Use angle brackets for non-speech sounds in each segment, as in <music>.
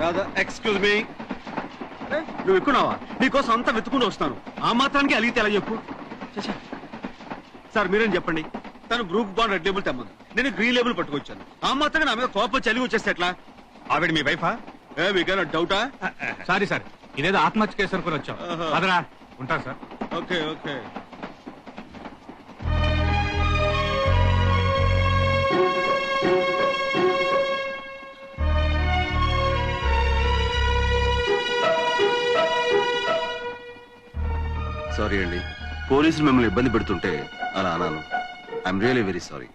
Radha excuse me నువ్వు ఎక్కున్నావా నీకోసం అంతా వెతుకుంటూ వస్తాను. ఆ మాత్రానికి అలిగితే ఎలా చెప్పు. సార్ మీరేం చెప్పండి? తను బ్రూక్ బాండ్ రెడ్ లేబుల్ తెమ్మను. నేను గ్రీన్ లేబుల్ పట్టుకొచ్చాను. ఆ మాత్రం నా మీద కోపం చలిగి వచ్చేస్తే ఎట్లా? ఆవిడ మీ వైఫా ఏ మీకైనా డౌటా సారీ సార్ ఇదేదో ఆత్మహత్య కేసు అనుకుని వచ్చాం. అదరా ఉంటాను సార్. Okay okay. సారీ అండి పోలీసులు మిమ్మల్ని ఇబ్బంది పెడుతుంటే అలా అనాను I'm really very sorry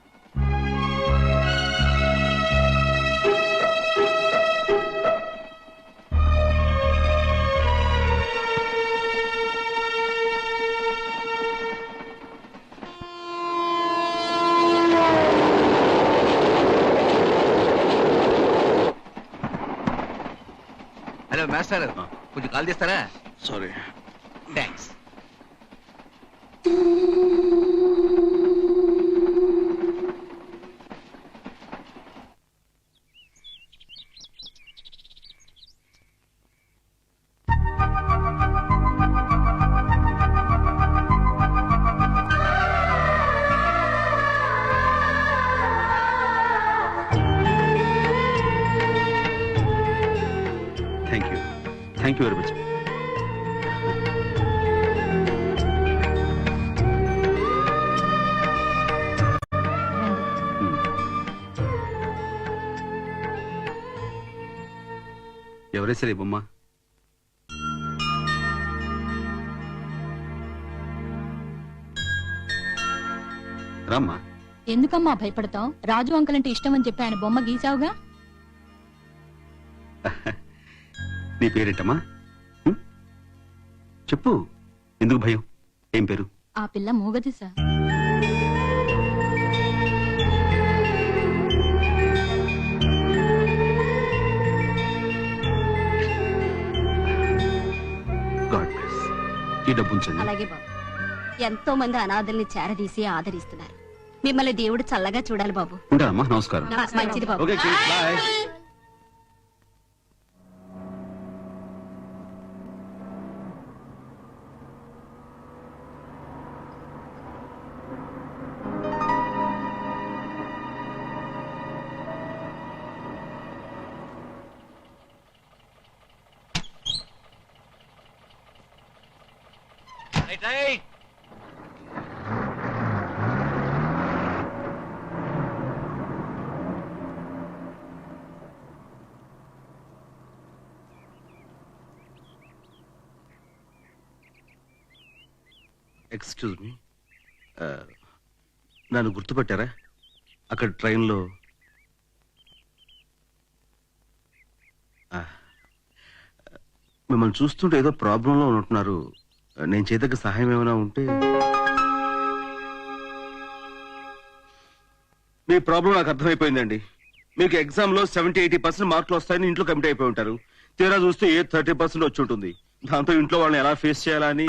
hello master కొంచెం కాల్ చేస్తారా sorry thanks thank you very much ఎవరేసారు ఈ బొమ్మ? రామ్మా. ఎందుకమ్మా భయపడతాం రాజు అంకుల్ అంటే ఇష్టం అని చెప్పి ఆయన బొమ్మ గీసావుగా <laughs> నీ పేరేంటమ్మా? చెప్పు. ఎందుకు భయం? ఏం పేరు? ఆ పిల్ల మూగది సార్. God bless. ఈ డబ్బు ఉంచండి అలాగే బాబు. ఎంతో మంది అనాథల్ని చేరదీసి ఆదరిస్తున్నారు. మిమ్మల్ని దేవుడు చల్లగా చూడాలి బాబు. ఉంటానమ్మా నమస్కారం. మంచిది బాబు. Okay bye. Excuse me uh, నన్ను గుర్తుపట్టారా? అక్కడ ట్రైన్లో మిమ్మల్ని చూస్తుంటే ఏదో ప్రాబ్లంలో ఉన్నట్టున్నారు. నేను చేతకు సహాయం ఏమైనా ఉంటే మీ ప్రాబ్లం నాకు అర్థమైపోయిందండి. మీకు ఎగ్జామ్లో సెవెంటీ ఎయిటీ పర్సెంట్ మార్కులు వస్తాయని ఇంట్లో కమిట్ అయిపోయి ఉంటారు. తీరా చూస్తే ఏ థర్టీ పర్సెంట్ వచ్చి ఉంటుంది. దాంతో ఇంట్లో వాళ్ళని ఎలా ఫేస్ చేయాలని?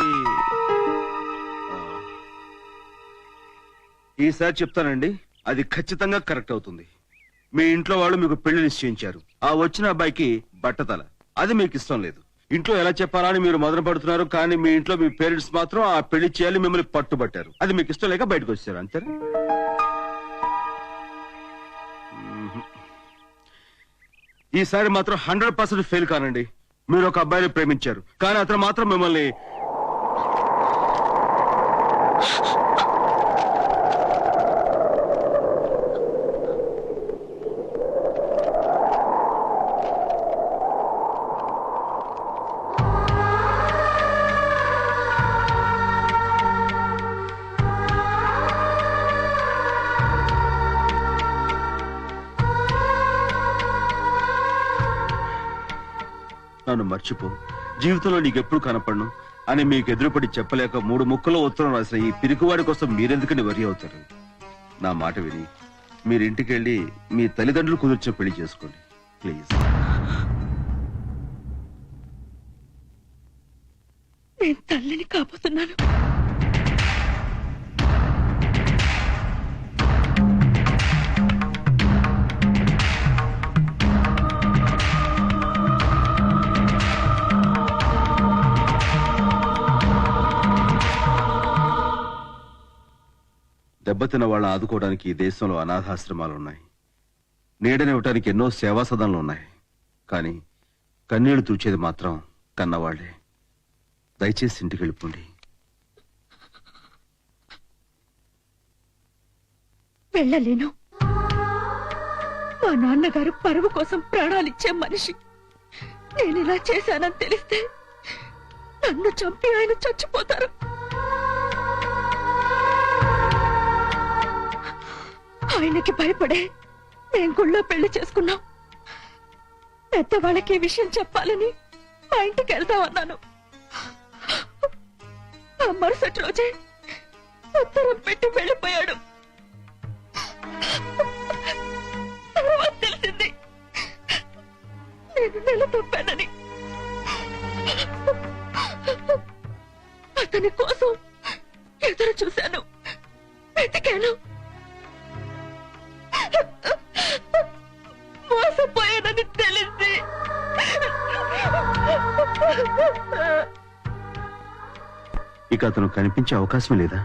ఈసారి చెప్తానండి అది ఖచ్చితంగా కరెక్ట్ అవుతుంది. మీ ఇంట్లో వాళ్ళు మీకు పెళ్ళి నిశ్చయించారు. ఆ వచ్చిన అబ్బాయికి బట్టతల. అది మీకు ఇష్టం లేదు. ఇంట్లో ఎలా చెప్పాలని మీరు మొదలు పడుతున్నారు కానీ మీ ఇంట్లో మీ పేరెంట్స్ మాత్రం ఆ పెళ్ళి చేయాలి మిమ్మల్ని పట్టుబట్టారు. అది మీకు ఇష్టం లేక బయటకు వచ్చారు అంతే ఈసారి మాత్రం హండ్రెడ్ పర్సెంట్ ఫెయిల్ కానండి. మీరు ఒక అబ్బాయిని ప్రేమించారు కానీ అతను మాత్రం మిమ్మల్ని నన్ను మర్చిపో. జీవితంలో నీకెప్పుడు కనపడను అని మీకు ఎదురుపడి చెప్పలేక మూడు ముక్కలో ఉత్తరం రాసిన ఈ పిరికివాడి కోసం మీరెందుకని వరి అవుతారు? నా మాట విని మీరింటికి వెళ్ళి మీ తల్లిదండ్రులు కుదిర్చిన పెళ్ళి చేసుకోండి. ప్లీజ్. నేను తల్లిని కాబోతున్నాను దెబ్బతిన్న వాళ్ళని ఆదుకోవడానికి ఈ దేశంలో అనాథాశ్రమాలు ఉన్నాయి నీడనివ్వటానికి ఎన్నో సేవా సదనలు ఉన్నాయి కానీ కన్నీళ్ళు తుడిచేది మాత్రం కన్నవాళ్ళే. దయచేసి ఇంటికి వెళ్ళిపోండి. వెళ్ళలేను. మా నాన్నగారు పరువు కోసం ప్రాణాలిచ్చే మనిషి. నేను ఇలా చేశానని తెలిస్తే నన్ను చంపి ఆయన చచ్చిపోతారు. ఆయనకి భయపడే మేం గుళ్ళో పెళ్ళి చేసుకున్నాం. పెద్దవాళ్ళకి ఈ విషయం చెప్పాలని మా ఇంటికి వెళ్దామన్నాను ఆ మరుసటి రోజే ఉత్తరం పెట్టి వెళ్ళిపోయాడు. తర్వాత తెలిసింది నేను నెల తప్పానని. అతని కోసం ఎదురు ఇక అతను కనిపించే అవకాశం లేదా?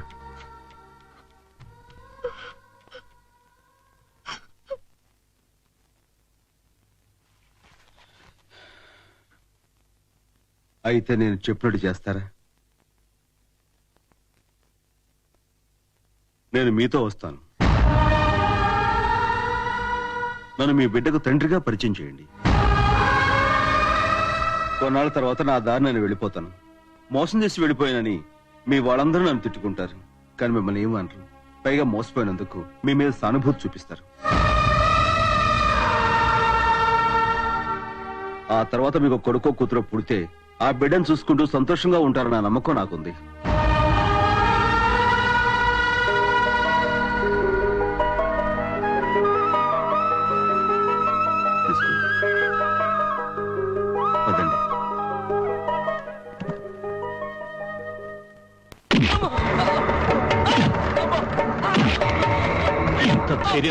అయితే నేను చెప్పినట్టు చేస్తారా? నేను మీతో వస్తాను. నన్ను మీ బిడ్డకు తండ్రిగా పరిచయం చేయండి. కొన్నాళ్ళ తర్వాత నా దారి నేను వెళ్ళిపోతాను. మోసం చేసి వెళ్ళిపోయానని మీ వాళ్ళందరూ నన్ను తిట్టుకుంటారు. కానీ మిమ్మల్ని ఏమనరు పైగా మోసపోయినందుకు మీ మీద సానుభూతి చూపిస్తారు. ఆ తర్వాత మీకు కొడుకో కూతురో పుడితే ఆ బిడ్డను చూసుకుంటూ సంతోషంగా ఉంటారన్న నమ్మకం నాకుంది.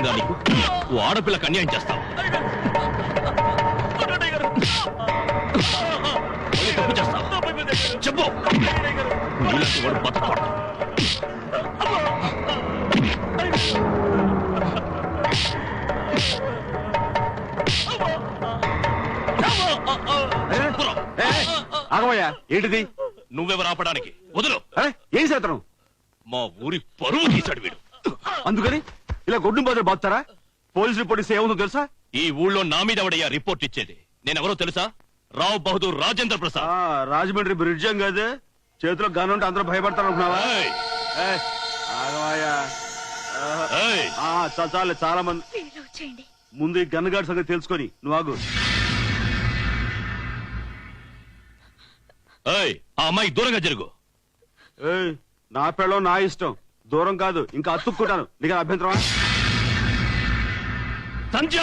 రా నీకు? ఓ ఆడపిల్లకి అన్యాయం చేస్తావు? మళ్ళీ తప్పు చేస్తావు? చెప్పు. నీలాంటి వాడు బతకూడదు. ఆగమయ్యా ఏంటిది? నువ్వెవరు ఆపడానికి? వదులు. ఏం? చేతనం మా ఊరి పరువు తీశాడు వీడు. అందుకని? ఇలా గొడ్డు బదులు బాగుతారా? పోలీస్ రిపోర్ట్ ఇస్తే ఏముందో తెలుసా? ఈ ఊళ్ళో నా మీద ఎవడయ్యా రిపోర్ట్ ఇచ్చేది? నేనెవరో తెలుసా? రావ్ బహదూర్ రాజేంద్ర ప్రసాద్. ఆ, రాజమండ్రి బ్రిడ్జ్ ఏం కాదు. చేతిలో గన్ ఉంటే అందరూ భయపడతారు అనుకున్నావా ఏయ్, ఆ, చాలే చాలా మంది. ముందు ఈ గన్ గార్డ్ సంగతి తెలుసుకొని నువ్వు ఆగు. ఏయ్, ఆ అమ్మాయి దూరంగా జరుగు. ఏయ్, నా పెళ్ళం నా ఇష్టం. దూరం కాదు ఇంకా అతుక్కుంటాను. నీకు అభ్యంతరమా? సంధ్య!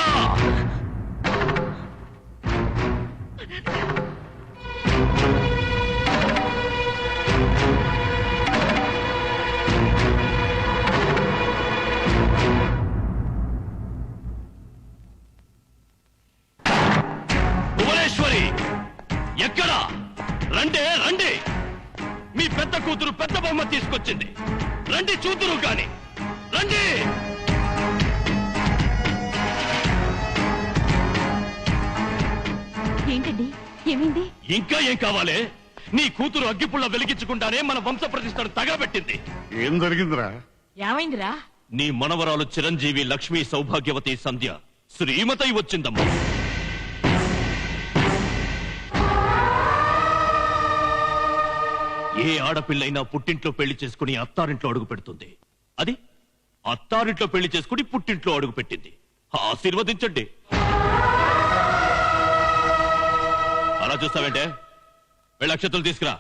భువనేశ్వరి ఎక్కడ? రండే రండి! మీ పెద్ద కూతురు పెద్ద బొమ్మ తీసుకొచ్చింది. రండి చూతురు కాని. రండి! ఏంటండి? ఏమైంది? ఇంకా ఏం కావాలి? నీ కూతురు అగ్గిపుల్ల వెలిగించకుండానే మన వంశ ప్రతిష్టను తగలబెట్టింది. ఏం జరిగిందిరా? ఏమైందిరా? నీ మనవరాలు చిరంజీవి లక్ష్మీ సౌభాగ్యవతి సంధ్య శ్రీమతై వచ్చిందమ్మా. ఏ ఆడపిల్లైనా పుట్టింట్లో పెళ్ళి చేసుకుని అత్తారింట్లో అడుగు పెడుతుంది. అది? అత్తారింట్లో పెళ్ళి చేసుకుని పుట్టింట్లో అడుగు పెట్టింది. ఆశీర్వదించండి. అలా చూస్తావేంటే? వెళ్ళి తీసుకురా.